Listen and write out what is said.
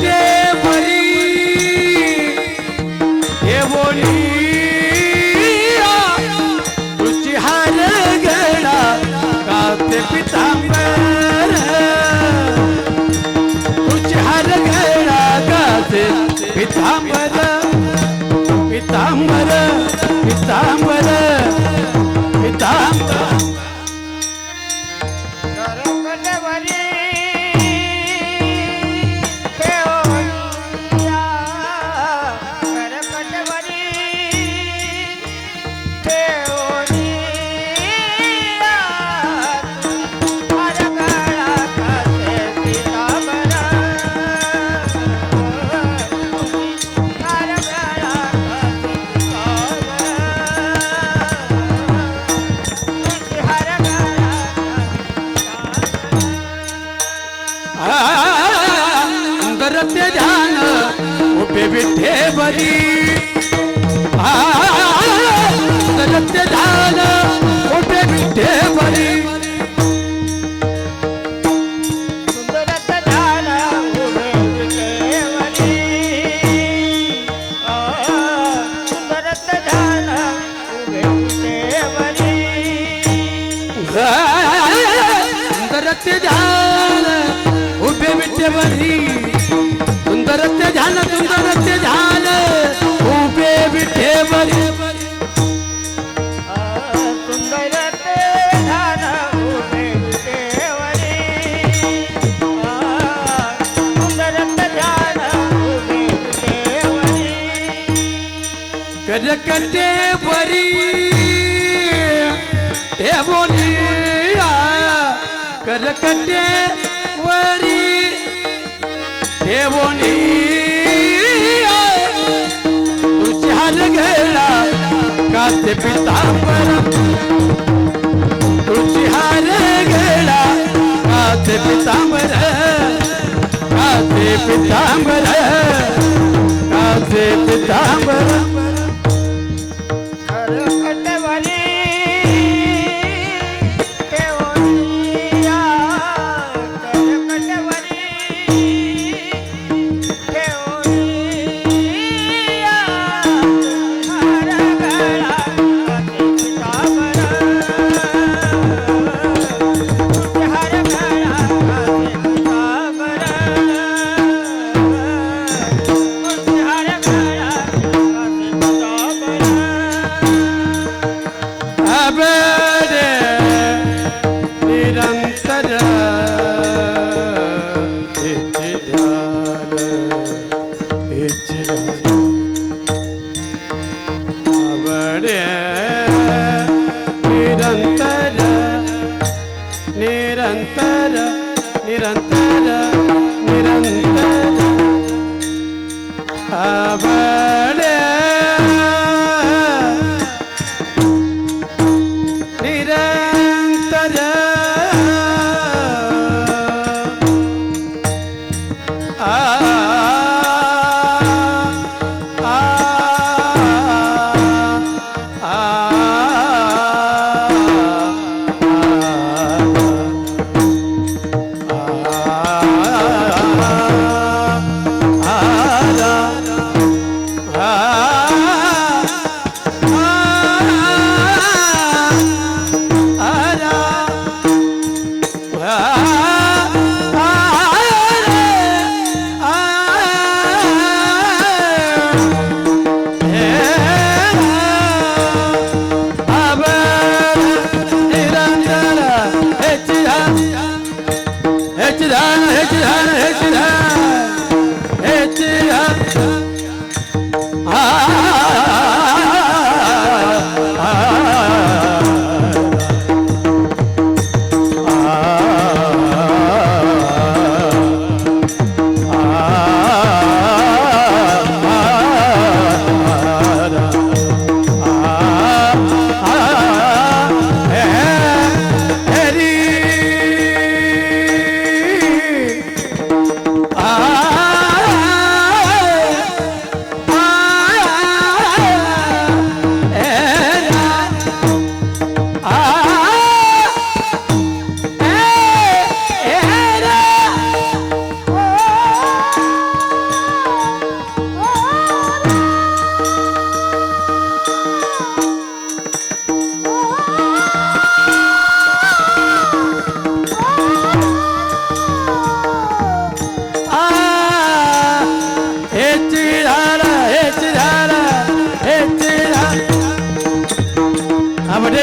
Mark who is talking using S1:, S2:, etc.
S1: Yeah. अंगरते ध्यान उभे विठे बरी अंगरते ध्यान करकटे बरी हे बोलिया करकटे वरी. हे बोलिया तुझी हार गेला काते पितांबर तुझी हार गेला काते पितांबर काते पितांबर நிரந்தர நிரந்தர அவர் 啊